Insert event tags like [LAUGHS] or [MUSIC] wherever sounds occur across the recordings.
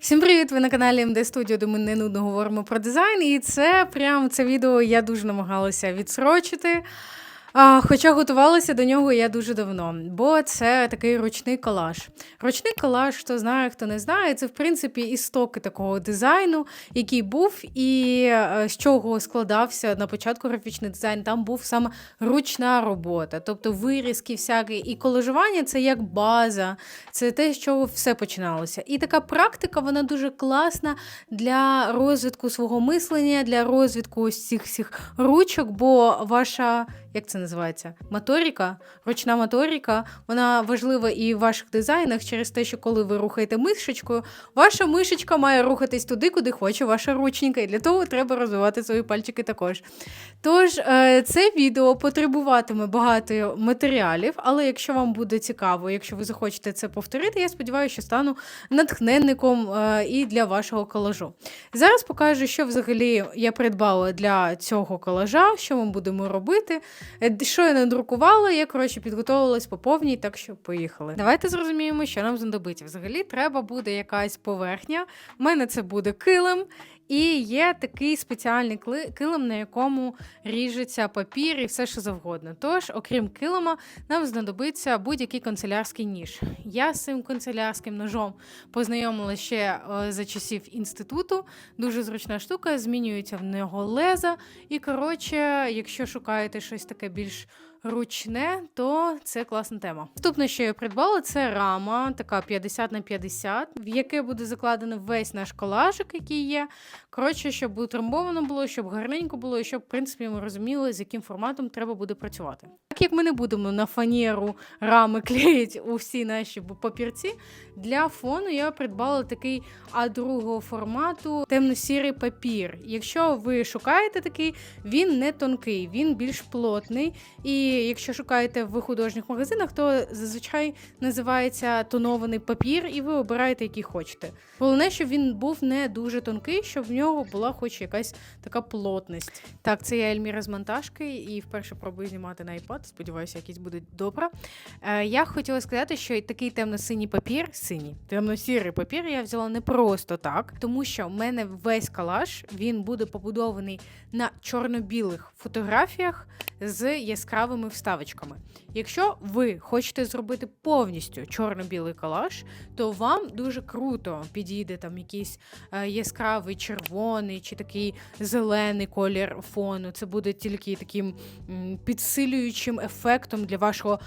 Всім привіт! Ви на каналі МД Студіо, де ми не нудно говоримо про дизайн. І це прям це відео я дуже намагалася відсрочити. А, Хоча готувалася до нього я дуже давно, бо це такий ручний колаж. Ручний колаж, хто знає, хто не знає, це в принципі істоки такого дизайну, який був, і е, з чого складався на початку графічний дизайн. Там був саме ручна робота, тобто вирізки всякі, і колажування це як база, це те, з чого все починалося. І така практика, вона дуже класна для розвитку свого мислення, для розвитку ось цих всіх ручок, бо ваша. Як це називається? Моторіка, ручна моторіка, вона важлива і в ваших дизайнах через те, що коли ви рухаєте мишечкою, ваша мишечка має рухатись туди, куди хоче ваша рученька, і для того треба розвивати свої пальчики також. Тож, е, це відео потребуватиме багато матеріалів, але якщо вам буде цікаво, якщо ви захочете це повторити, я сподіваюся, що стану натхненником е, і для вашого колажу. Зараз покажу, що взагалі я придбала для цього колажа, що ми будемо робити. Е, Що я не друкувала, я коротше підготовилась по повній, так що поїхали. Давайте зрозуміємо, що нам знадобиться. Взагалі, треба буде якась поверхня. У мене це буде килим. І є такий спеціальний килим, на якому ріжеться папір і все що завгодно. Тож, окрім килима, нам знадобиться будь-який канцелярський ніж. Я з цим канцелярським ножом познайомилася ще е, за часів інституту. Дуже зручна штука, змінюється в нього леза. І коротше, якщо шукаєте щось таке більш ручне, то це класна тема. Наступне, що я придбала, це рама, така 50 на 50, в яке буде закладено весь наш колажик, який є. Коротше, щоб утрамбовано було, щоб гарненько було, і щоб, в принципі, ми розуміли, з яким форматом треба буде працювати. Як ми не будемо на фанеру рами [LAUGHS] клеїти у всі наші папірці, для фону я придбала такий А2 формату темно-сірий папір. Якщо ви шукаєте такий, він не тонкий, він більш плотний. І якщо шукаєте в художніх магазинах, то зазвичай називається тонований папір, і ви обираєте, який хочете. Головне, щоб він був не дуже тонкий, щоб в нього була хоч якась така плотність. Так, це я Ельміра з монтажки, і вперше пробую знімати на iPad. Сподіваюся, якісь буде добре. Е, я хотіла сказати, що такий темно-синій папір, синій, темно-сірий папір я взяла не просто так, тому що в мене весь калаш він буде побудований на чорно-білих фотографіях з яскравими вставочками. Якщо ви хочете зробити повністю чорно-білий колаж, то вам дуже круто підійде там якийсь е, яскравий червоний чи такий зелений колір фону. Це буде тільки таким підсилюючим ефектом для вашого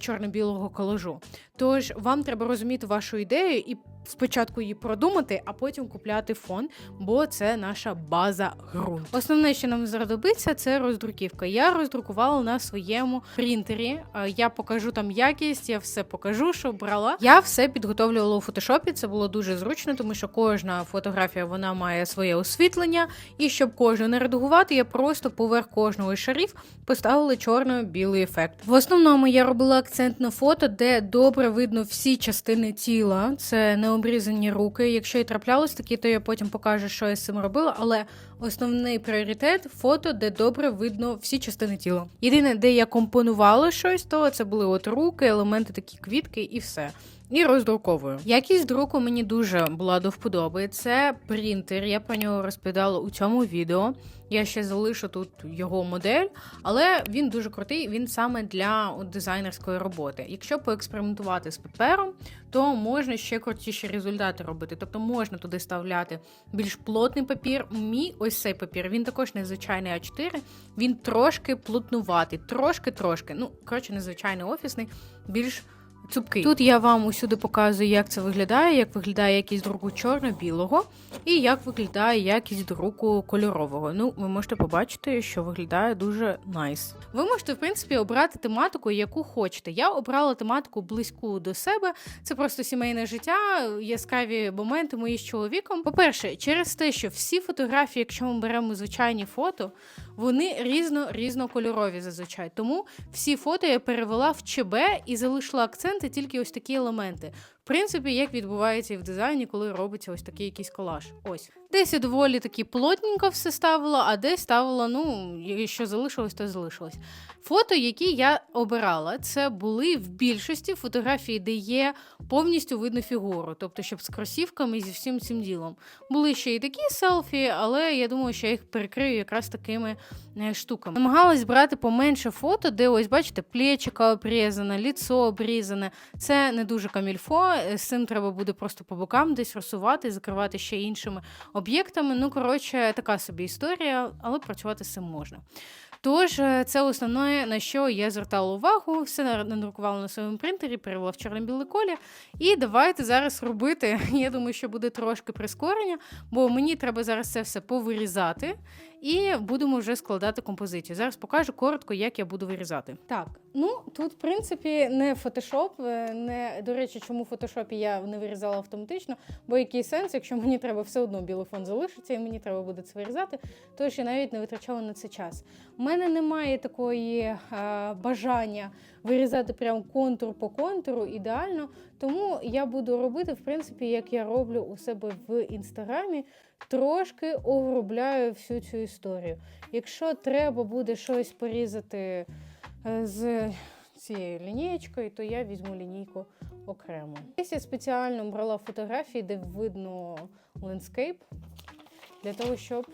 чорно-білого колажу. Тож вам треба розуміти вашу ідею і спочатку її продумати, а потім купляти фон, бо це наша база ґрунт. Основне, що нам знадобиться, це роздруківка. Я роздрукувала на своєму принтері. Е, Я покажу там якість, я все покажу, що брала. Я все підготовлювала у фотошопі. Це було дуже зручно, тому що кожна фотографія вона має своє освітлення. І щоб кожну не редагувати, я просто поверх кожного шарів поставила чорно-білий ефект. В основному я робила акцент на фото, де добре видно всі частини тіла. Це не обрізані руки. Якщо і траплялось такі, то я потім покажу, що я з цим робила. Але основний пріоритет фото, де добре видно всі частини тіла. Єдине, де я компонувала щось, то це були от руки, елементи, такі квітки і все. І роздруковую. Якість друку мені дуже була до вподоби. Це принтер. Я про нього розповідала у цьому відео. Я ще залишу тут його модель, але він дуже крутий. Він саме для дизайнерської роботи. Якщо поекспериментувати з папером, то можна ще крутіші результати робити. Тобто можна туди ставляти більш плотний папір. Мій ось цей папір. Він також незвичайний А4. Він трошки плотнуватий, трошки-трошки. Ну коротше, незвичайний офісний, більш цупкий. Тут я вам усюди показую, як це виглядає, як виглядає якість друку чорно-білого і як виглядає якість друку кольорового. Ну, ви можете побачити, що виглядає дуже найс. Ви можете, в принципі, обрати тематику, яку хочете. Я обрала тематику близьку до себе. Це просто сімейне життя, яскраві моменти мої з чоловіком. По-перше, через те, що всі фотографії, якщо ми беремо звичайні фото, вони різно різнокольорові зазвичай. Тому всі фото я перевела в ЧБ і залишила акценти тільки ось такі елементи. Принципі, як відбувається і в дизайні, коли робиться ось такий якийсь колаж. Ось. Десь я доволі таки плотненько все ставила, а десь ставила, ну, що залишилось, то залишилось. Фото, які я обирала, це були в більшості фотографії, де є повністю видно фігуру, тобто, щоб з кросівками і зі всім цим ділом. Були ще і такі селфі, але я думаю, що я їх перекрию якраз такими е, штуками. Намагалась брати поменше фото, де ось, бачите, плечика обрізане, ліцо обрізане. Це не дуже камільфо. Е, З цим треба буде просто по бокам десь розсувати, закривати ще іншими об'єктами. Ну, коротше, така собі історія, але працювати з цим можна. Тож, е, це основне, на що я звертала увагу, все надрукувала на своєму принтері, перевела в чорно-білий колір. І давайте зараз робити. [LAUGHS] Я думаю, що буде трошки прискорення, бо мені треба зараз це все повирізати і будемо вже складати композицію. Зараз покажу коротко, як я буду вирізати. Так, ну тут, в принципі, не фотошоп. е, Не до речі, чому в фотошопі я не вирізала автоматично, бо який сенс, якщо мені треба все одно білий фон залишиться, і мені треба буде це вирізати, тож я навіть не витрачала на це час. У мене немає такої е, бажання вирізати прям контур по контуру ідеально, тому я буду робити, в принципі, як я роблю у себе в інстаграмі, трошки огробляю всю цю історію. Якщо треба буде щось порізати е, з цією лінієчкою, то я візьму лінійку окремо. Десь я спеціально брала фотографії, де видно лендскейп, для того, щоб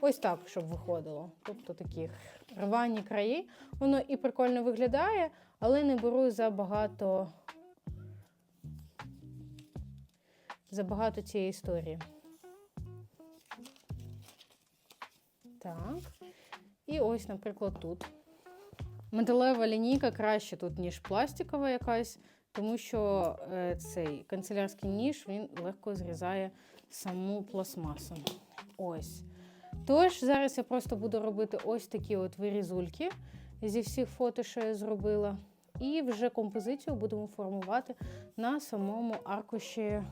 ось так, щоб виходило. Тобто такі рвані краї. Воно і прикольно виглядає, але не беру забагато, забагато цієї історії. Так. І ось, наприклад, тут. Металева лінійка краще тут, ніж пластикова якась, тому що е, цей канцелярський ніж він легко зрізає саму пластмасу. Ось. Тож, зараз я просто буду робити ось такі от вирізульки зі всіх фото, що я зробила. І вже композицію будемо формувати на самому аркуші е,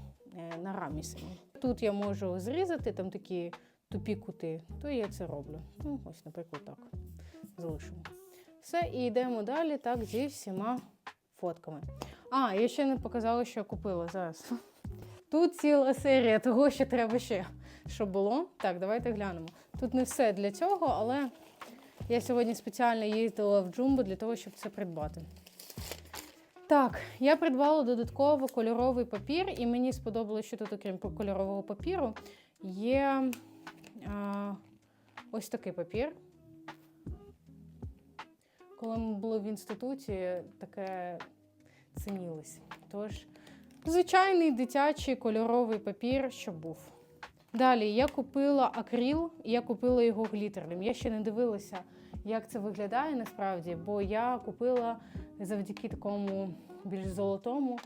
на рамі. Тут я можу зрізати там такі тупі кути, то я це роблю. Ну, ось, наприклад, так. Залишимо. Все, і йдемо далі так зі всіма фотками. А, я ще не показала, що я купила зараз. Тут ціла серія того, що треба ще, щоб було. Так, давайте глянемо. Тут не все для цього, але я сьогодні спеціально їздила в Джумбо для того, щоб це придбати. Так, я придбала додатково кольоровий папір, і мені сподобалося, що тут, окрім кольорового папіру, є а, ось такий папір. Коли ми були в інституті, таке цінілось. Тож, звичайний дитячий кольоровий папір, що був. Далі я купила акрил, я купила його глітерним. Я ще не дивилася, як це виглядає насправді, бо я купила завдяки такому більш золотому,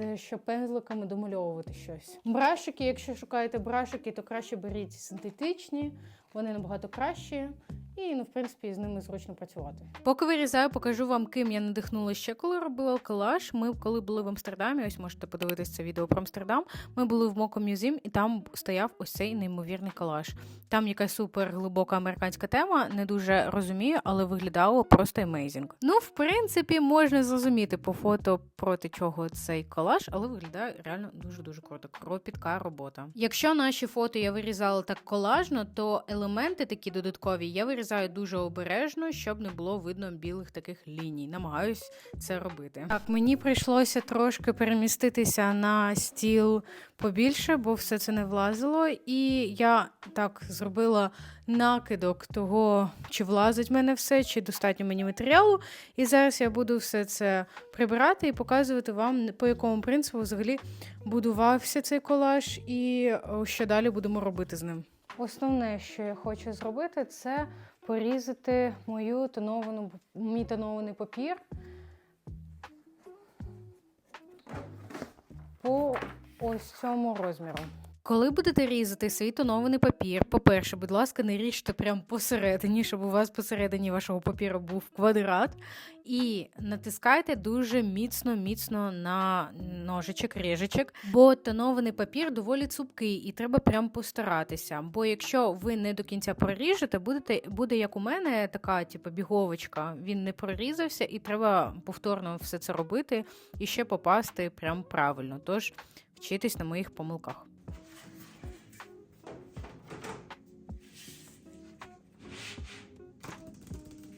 е, щоб пензликами домальовувати щось. Брашики, якщо шукаєте брашики, то краще беріть синтетичні, вони набагато кращі. І, ну, в принципі, з ними зручно працювати. Поки вирізаю, покажу вам, ким я надихнула ще, коли робила колаж. Ми, коли були в Амстердамі, ось можете подивитися це відео про Амстердам. Ми були в Моко Мюзім, і там стояв ось цей неймовірний колаж. Там якась супер глибока американська тема, не дуже розумію, але виглядало просто емейзінг. Ну, в принципі, можна зрозуміти по фото проти чого цей колаж, але виглядає реально дуже дуже круто. Кропітка робота. Якщо наші фото я вирізала так колажно, то елементи такі додаткові я вирізаю дуже обережно, щоб не було видно білих таких ліній. Намагаюсь це робити. Так, мені прийшлося трошки переміститися на стіл побільше, бо все це не влазило. І я так зробила накидок того, чи влазить в мене все, чи достатньо мені матеріалу. І зараз я буду все це прибирати і показувати вам, по якому принципу взагалі будувався цей колаж, і що далі будемо робити з ним. Основне, що я хочу зробити, це порізати мою тоновану, мій тонований папір по ось цьому розміру. Коли будете різати свій тонований папір, по-перше, будь ласка, не ріжте прямо посередині, щоб у вас посередині вашого папіру був квадрат. І натискайте дуже міцно, міцно на ножичок, ріжечок, бо тонований папір доволі цупкий, і треба прям постаратися. Бо якщо ви не до кінця проріжете, будете, буде як у мене така, типу, біговочка. Він не прорізався, і треба повторно все це робити і ще попасти прям правильно. Тож вчитись на моїх помилках.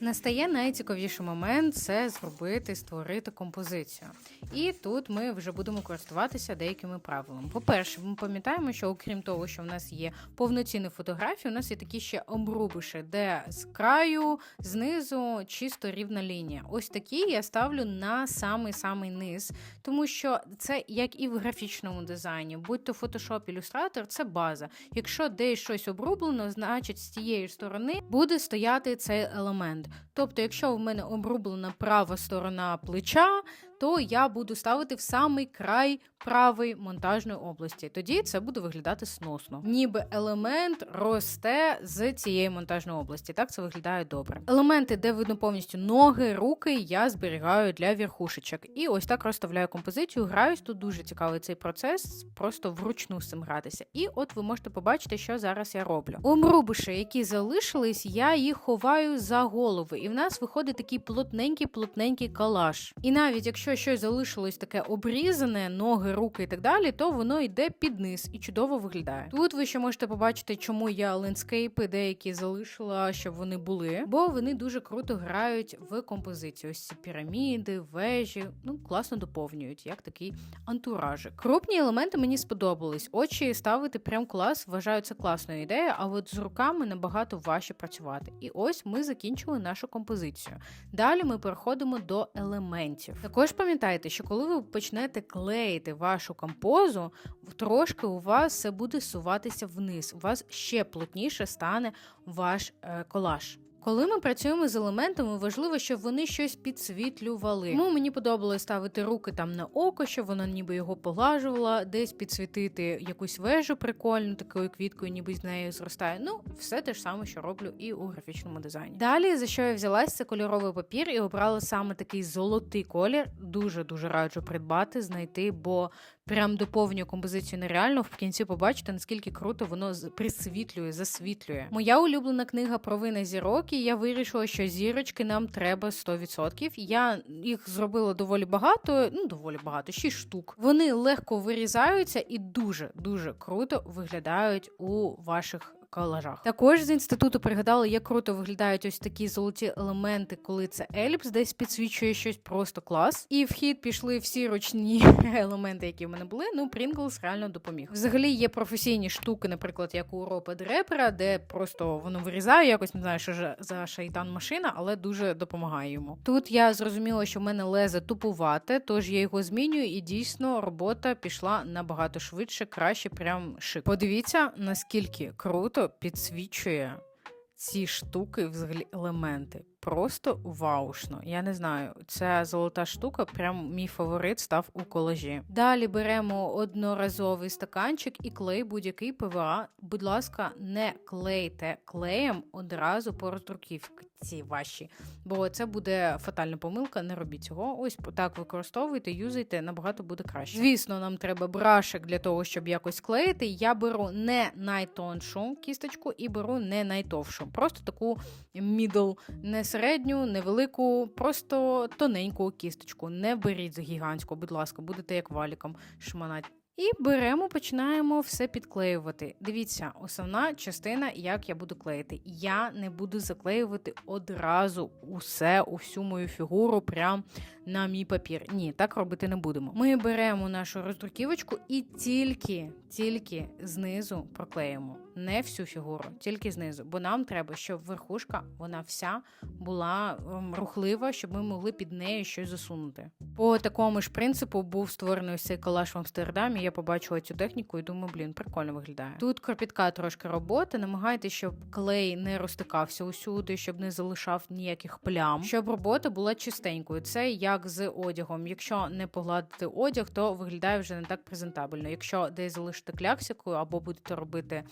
Настає найцікавіший момент це зробити, створити композицію. І тут ми вже будемо користуватися деякими правилами. По-перше, ми пам'ятаємо, що окрім того, що в нас є повноцінні фотографії, у нас є такі ще обрубиші, де з краю, знизу чисто рівна лінія. Ось такі я ставлю на самий-самий низ, тому що це як і в графічному дизайні, будь то Photoshop, Illustrator, це база. Якщо десь щось обрублено, значить з тієї сторони буде стояти цей елемент. Тобто, якщо в мене обрублена права сторона плеча, то я буду ставити в самий край правої монтажної області. Тоді це буде виглядати сносно. Ніби елемент росте з цієї монтажної області. Так це виглядає добре. Елементи, де видно повністю ноги, руки, я зберігаю для верхушечок. І ось так розставляю композицію. Граюсь тут дуже цікавий цей процес, просто вручну з цим гратися. І от ви можете побачити, що зараз я роблю. Обрубиші, які залишились, я їх ховаю за голови, і в нас виходить такий плотненький, плотненький калаш. І навіть якщо щось залишилось таке обрізане, ноги, руки і так далі, то воно йде під низ і чудово виглядає. Тут ви ще можете побачити, чому я лендскейпи деякі залишила, щоб вони були, бо вони дуже круто грають в композицію. Ось ці піраміди, вежі, ну класно доповнюють, як такий антуражик. Крупні елементи мені сподобались. Очі ставити прям клас, вважаю це класною ідеєю, а от з руками набагато важче працювати. І ось ми закінчили нашу композицію. Далі ми переходимо до елементів. Також пам'ятайте, що коли ви почнете клеїти вашу композу, трошки у вас все буде суватися вниз. У вас ще плотніше стане ваш е, колаж. Коли ми працюємо з елементами, важливо, щоб вони щось підсвітлювали. Тому мені подобалось ставити руки там на око, щоб вона ніби його поглажувала, десь підсвітити якусь вежу прикольну, такою квіткою, ніби з нею зростає. Ну, все те ж саме, що роблю і у графічному дизайні. Далі, за що я взялась, це кольоровий папір і обрала саме такий золотий колір. Дуже дуже раджу придбати, знайти, бо прям доповнює композицію нереально. В кінці побачите, наскільки круто воно присвітлює, засвітлює. Моя улюблена книга про вина зірок, і я вирішила, що зірочки нам треба 100%. Я їх зробила доволі багато, ну доволі багато, 6 штук. Вони легко вирізаються і дуже дуже круто виглядають у ваших. Колажах. Також з інституту пригадали, як круто виглядають ось такі золоті елементи, коли це еліпс десь підсвічує щось просто клас. І в хід пішли всі ручні [LAUGHS] елементи, які в мене були. Ну, Pringles реально допоміг. Взагалі є професійні штуки, наприклад, як у Ропед Репера, де просто воно вирізає, якось не знаю, що ж за шайтан машина, але дуже допомагає йому. Тут я зрозуміла, що в мене лезе тупувате, тож я його змінюю, і дійсно робота пішла набагато швидше, краще, прям шик. Подивіться, наскільки круто підсвічує ці штуки, взагалі елементи. Просто ваушно. Я не знаю, ця золота штука, прям мій фаворит став у колажі. Далі беремо одноразовий стаканчик і клей будь-який ПВА. Будь ласка, не клейте клеєм одразу по роздруківці ваші, бо це буде фатальна помилка. Не робіть цього. Ось так використовуйте, юзайте, набагато буде краще. Звісно, нам треба брашик для того, щоб якось клеїти. Я беру не найтоншу кісточку і беру не найтовшу. Просто таку мідл, не середню, невелику, просто тоненьку кісточку. Не беріть гігантську, будь ласка, будете як валіком шманать. І беремо, починаємо все підклеювати. Дивіться, основна частина, як я буду клеїти. Я не буду заклеювати одразу усе, усю мою фігуру, прям на мій папір. Ні, так робити не будемо. Ми беремо нашу роздруківочку і тільки, тільки знизу проклеїмо. Не всю фігуру, тільки знизу. Бо нам треба, щоб верхушка вона вся була ем, рухлива, щоб ми могли під нею щось засунути. По такому ж принципу був створений цей колаж в Амстердамі. я побачила цю техніку і думаю, блін, прикольно виглядає. Тут кропітка трошки роботи. Намагайтеся, щоб клей не розтикався усюди, щоб не залишав ніяких плям, щоб робота була чистенькою. Це як з одягом. Якщо не погладити одяг, то виглядає вже не так презентабельно. Якщо десь залишити кляксику або будете робити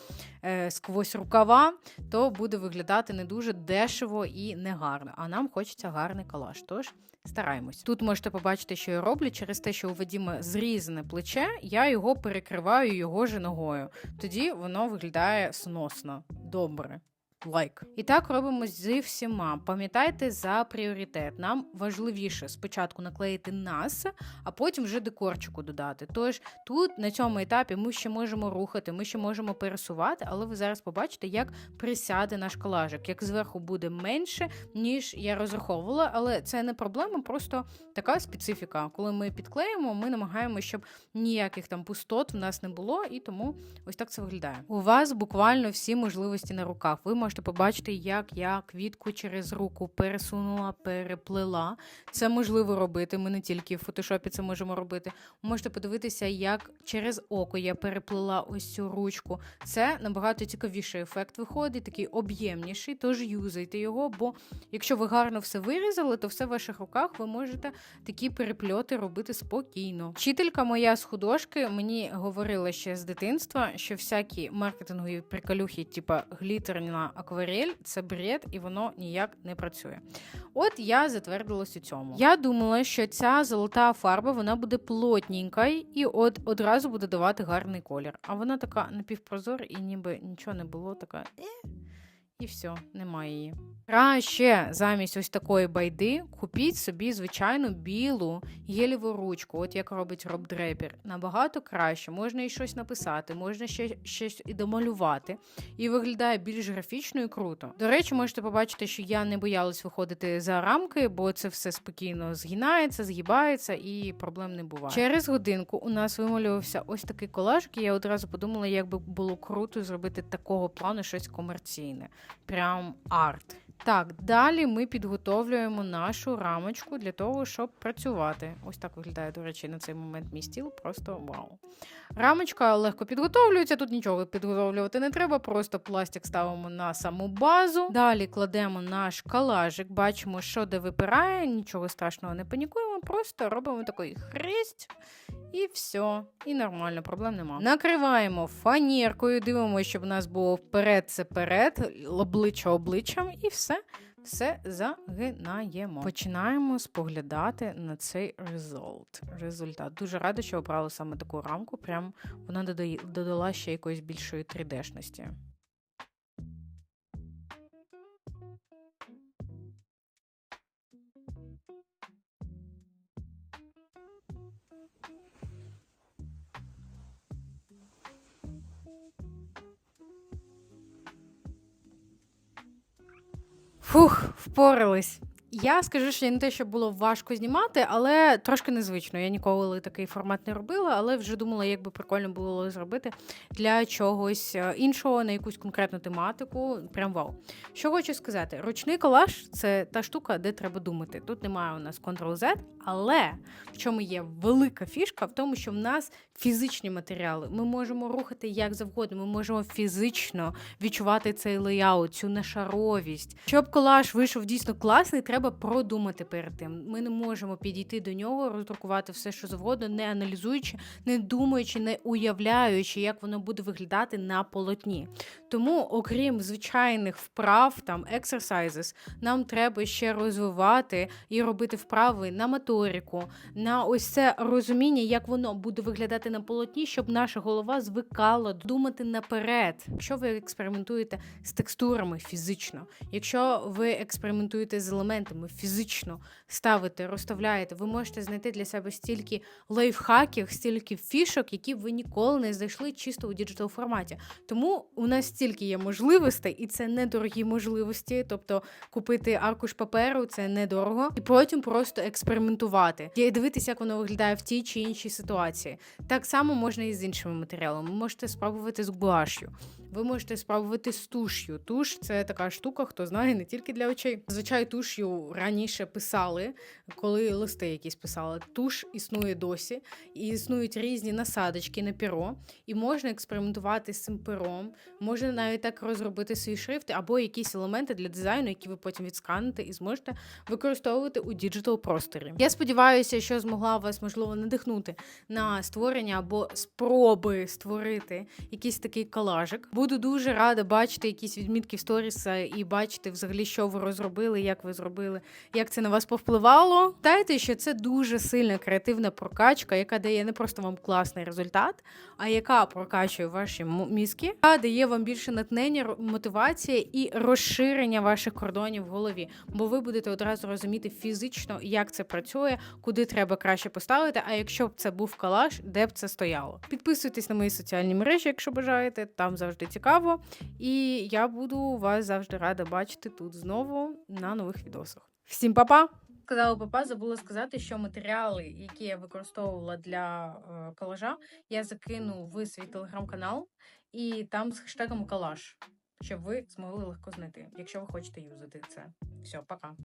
сквозь рукава, то буде виглядати не дуже дешево і негарно. А нам хочеться гарний калаш. Тож стараємось. Тут можете побачити, що я роблю через те, що у Вадіма зрізане плече, я його перекриваю його же ногою. Тоді воно виглядає сносно, добре. Лайк. І так робимо зі всіма. Пам'ятайте за пріоритет. Нам важливіше спочатку наклеїти нас, а потім вже декорчику додати. Тож тут на цьому етапі ми ще можемо рухати, ми ще можемо пересувати, але ви зараз побачите, як присяде наш колажик, як зверху буде менше, ніж я розраховувала, але це не проблема, просто така специфіка. Коли ми підклеїмо, ми намагаємося, щоб ніяких там пустот в нас не було, і тому ось так це виглядає. У вас буквально всі можливості на руках. Ви можете побачити, як я квітку через руку пересунула, переплела. Це можливо робити. Ми не тільки в фотошопі це можемо робити. Можете подивитися, як через око я переплела ось цю ручку. Це набагато цікавіший ефект виходить, такий об'ємніший, тож юзайте його, бо якщо ви гарно все вирізали, то все в ваших руках ви можете такі перепльоти робити спокійно. Вчителька моя з художки мені говорила ще з дитинства, що всякі маркетингові приколюхи, типа глітерна акварель, це бред, і воно ніяк не працює. От я затвердилась у цьому. Я думала, що ця золота фарба вона буде плотненька і от одразу буде давати гарний колір. А вона така напівпрозора і ніби нічого не було, така. І все, немає її. Краще замість ось такої байди купіть собі звичайну білу гелєву ручку, от як робить Роб Дрейпер. Набагато краще. Можна і щось написати, можна ще щось і домалювати. І виглядає більш графічно і круто. До речі, можете побачити, що я не боялась виходити за рамки, бо це все спокійно згинається, згибається і проблем не буває. Через годинку у нас вималювався ось такий колаж, і я одразу подумала, як би було круто зробити такого плану щось комерційне. Прям арт. Так, далі ми підготовлюємо нашу рамочку для того, щоб працювати. Ось так виглядає, до речі, на цей момент мій стіл. Просто вау. Рамочка легко підготовлюється, тут нічого підготовлювати не треба, просто пластик ставимо на саму базу. Далі кладемо наш калажик, бачимо, що де випирає, нічого страшного не панікуємо, просто робимо такий хрест. І все, і нормально, проблем нема. Накриваємо фаніркою, дивимося, щоб у нас було вперед це перед, обличчя обличчям, і все все загинаємо. Починаємо споглядати на цей результат. результат. Дуже рада, що обрали саме таку рамку. Прям вона додала ще якоїсь більшої 3D-шності. Фух, впорались. Я скажу, що не те, що було важко знімати, але трошки незвично. Я ніколи такий формат не робила, але вже думала, як би прикольно було зробити для чогось е, іншого, на якусь конкретну тематику. Прям вау. Що хочу сказати, ручний колаж це та штука, де треба думати. Тут немає у нас Ctrl-Z, але в чому є велика фішка, в тому, що в нас фізичні матеріали. Ми можемо рухати як завгодно, ми можемо фізично відчувати цей леяут, цю нешаровість. Щоб колаж вийшов дійсно класний, треба продумати перед тим. Ми не можемо підійти до нього, роздрукувати все, що завгодно, не аналізуючи, не думаючи, не уявляючи, як воно буде виглядати на полотні. Тому, окрім звичайних вправ, там exercises, нам треба ще розвивати і робити вправи на моторику, на ось це розуміння, як воно буде виглядати на полотні, щоб наша голова звикала думати наперед. Якщо ви експериментуєте з текстурами фізично, якщо ви експериментуєте з елементами фізично ставите, розставляєте, ви можете знайти для себе стільки лайфхаків, стільки фішок, які ви ніколи не знайшли чисто у діджитал форматі. Тому у нас стільки є можливостей, і це недорогі можливості. Тобто купити аркуш паперу це недорого, і потім просто експериментувати і дивитися, як воно виглядає в тій чи іншій ситуації. Так само можна і з іншими матеріалами. Можете спробувати з гуашю. Ви можете спробувати з туш'ю. Туш це така штука, хто знає, не тільки для очей. Зазвичай туш'ю раніше писали, коли листи якісь писали. Туш існує досі, і існують різні насадочки на перо, і можна експериментувати з цим пером. Можна навіть так розробити свій шрифт або якісь елементи для дизайну, які ви потім відсканите і зможете використовувати у діджитал просторі. Я сподіваюся, що змогла вас можливо надихнути на створення або спроби створити якийсь такий колажик. Буду дуже рада бачити якісь відмітки в сторіс е, і бачити взагалі, що ви розробили, як ви зробили, як це на вас повпливало. Дайте, що це дуже сильна креативна прокачка, яка дає не просто вам класний результат, а яка прокачує ваші мізки, а дає вам більше натхнення, ро- мотивація і розширення ваших кордонів в голові. Бо ви будете одразу розуміти фізично, як це працює, куди треба краще поставити. А якщо б це був колаж, де б це стояло. Підписуйтесь на мої соціальні мережі, якщо бажаєте, там завжди цікаво. І я буду вас завжди рада бачити тут знову на нових відосах. Всім па-па! Сказала папа, забула сказати, що матеріали, які я використовувала для е, колажа, я закину в свій телеграм-канал і там з хештегом колаж, щоб ви змогли легко знайти, якщо ви хочете юзати це. Все, пока.